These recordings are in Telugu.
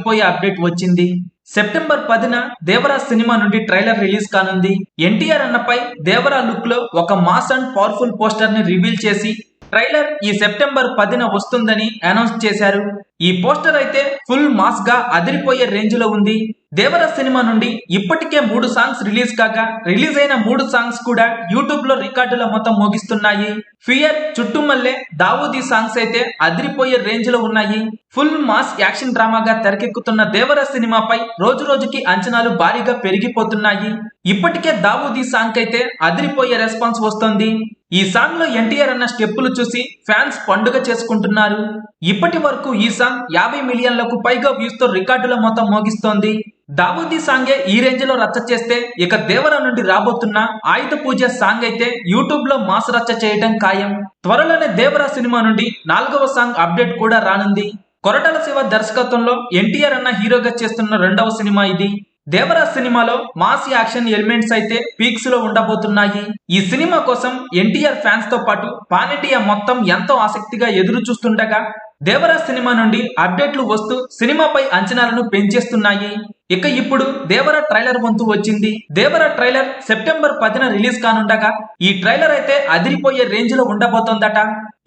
ఆగిపోయే అప్డేట్ వచ్చింది. సెప్టెంబర్ పదిన దేవరా సినిమా నుండి ట్రైలర్ రిలీజ్ కానుంది. ఎన్టీఆర్ అన్నపై దేవరా లుక్లో ఒక మాస్ అండ్ పవర్ఫుల్ పోస్టర్ని రివీల్ చేసి ట్రైలర్ ఈ సెప్టెంబర్ పదిన వస్తుందని అనౌన్స్ చేశారు. ఈ పోస్టర్ అయితే ఫుల్ మాస్గా అదిరిపోయే రేంజ్లో ఉంది. దేవర సినిమా నుండి ఇప్పటికే మూడు సాంగ్స్ రిలీజ్ కాగా రిలీజ్ అయిన మూడు సాంగ్స్ కూడా యూట్యూబ్లో రికార్డుల మొత్తం మోగిస్తున్నాయి. ఫియర్ చుట్టుమల్లే దావూది సాంగ్స్ అయితే అదిరిపోయే రేంజ్లో ఉన్నాయి. ఫుల్ మాస్ యాక్షన్ డ్రామాగా తెరకెక్కుతున్న దేవర సినిమాపై రోజు రోజుకి అంచనాలు భారీగా పెరిగిపోతున్నాయి. ఇప్పటికే దావూది సాంగ్ అయితే అదిరిపోయే రెస్పాన్స్ వస్తోంది. ఈ సాంగ్లో ఎన్టీఆర్ అన్న స్టెప్పులు చూసి ఫ్యాన్స్ పండుగ చేసుకుంటున్నారు. ఇప్పటి వరకు ఈ సాంగ్ యాభై మిలియన్లకు పైగా వ్యూస్తో రికార్డుల మొత్తం మోగిస్తోంది. దావూదీ సాంగే ఈ రేంజ్లో రచ్చ చేస్తే ఇక దేవర నుండి రాబోతున్న ఆయుధ పూజ సాంగ్ అయితే యూట్యూబ్లో మాస్ రచ్చ చేయడం ఖాయం. త్వరలోనే దేవర సినిమా నుండి నాలుగవ సాంగ్ అప్డేట్ కూడా రానుంది. కొరటాల శివ దర్శకత్వంలో ఎన్టీఆర్ అన్న హీరోగా చేస్తున్న రెండవ సినిమా ఇది. దేవరా సినిమాలో మాస్ యాక్షన్ ఎలిమెంట్స్ అయితే పీక్స్లో ఉండబోతున్నాయి. ఈ సినిమా కోసం ఎన్టీఆర్ ఫ్యాన్స్తో పాటు పానిటియా మొత్తం ఎంతో ఆసక్తిగా ఎదురు చూస్తుండగా దేవరా సినిమా నుండి అప్డేట్లు వస్తూ సినిమాపై అంచనాలను పెంచేస్తున్నాయి. ఇక ఇప్పుడు దేవర ట్రైలర్ వంతు వచ్చింది. దేవర ట్రైలర్ సెప్టెంబర్ పదిన రిలీజ్ కానుండగా ఈ ట్రైలర్ అయితే అదిరిపోయే రేంజ్లో ఉండబోతోందట.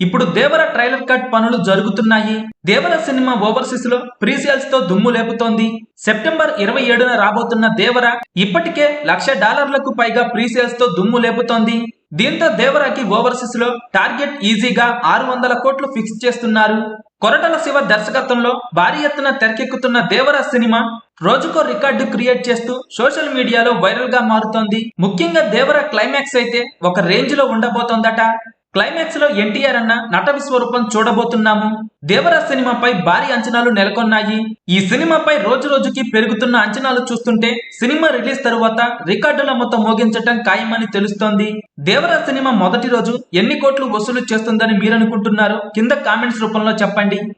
ఇప్పుడు దేవర ట్రైలర్ కట్ పనులు జరుగుతున్నాయి. దేవర సినిమా ఓవర్సీస్లో ప్రీసేల్స్తో దుమ్ము లేపుతోంది. సెప్టెంబర్ ఇరవై ఏడున రాబోతున్న దేవర ఇప్పటికే లక్ష డాలర్లకు పైగా ప్రీసేల్స్తో దుమ్ము లేపుతోంది. దీంతో దేవరాకి ఓవర్సీస్లో టార్గెట్ ఈజీగా ఆరు వందల కోట్లు ఫిక్స్ చేస్తున్నారు. కొరటల శివ దర్శకత్వంలో భారీ ఎత్తున తెరకెక్కుతున్న దేవర సినిమా రోజుకో రికార్డు క్రియేట్ చేస్తూ సోషల్ మీడియాలో వైరల్గా మారుతోంది. ముఖ్యంగా దేవర క్లైమాక్స్ అయితే ఒక రేంజ్లో ఉండబోతోందట. క్లైమాక్స్లో ఎన్టీఆర్ అన్న నట విశ్వరూపం చూడబోతున్నాము. దేవర సినిమాపై భారీ అంచనాలు నెలకొన్నాయి. ఈ సినిమాపై రోజు రోజుకి పెరుగుతున్న అంచనాలు చూస్తుంటే సినిమా రిలీజ్ తరువాత రికార్డుల మొత్తం మోగించటం ఖాయమని తెలుస్తోంది. దేవర సినిమా మొదటి రోజు ఎన్ని కోట్లు వసూలు చేస్తుందని మీరనుకుంటున్నారు? కింద కామెంట్స్ రూపంలో చెప్పండి.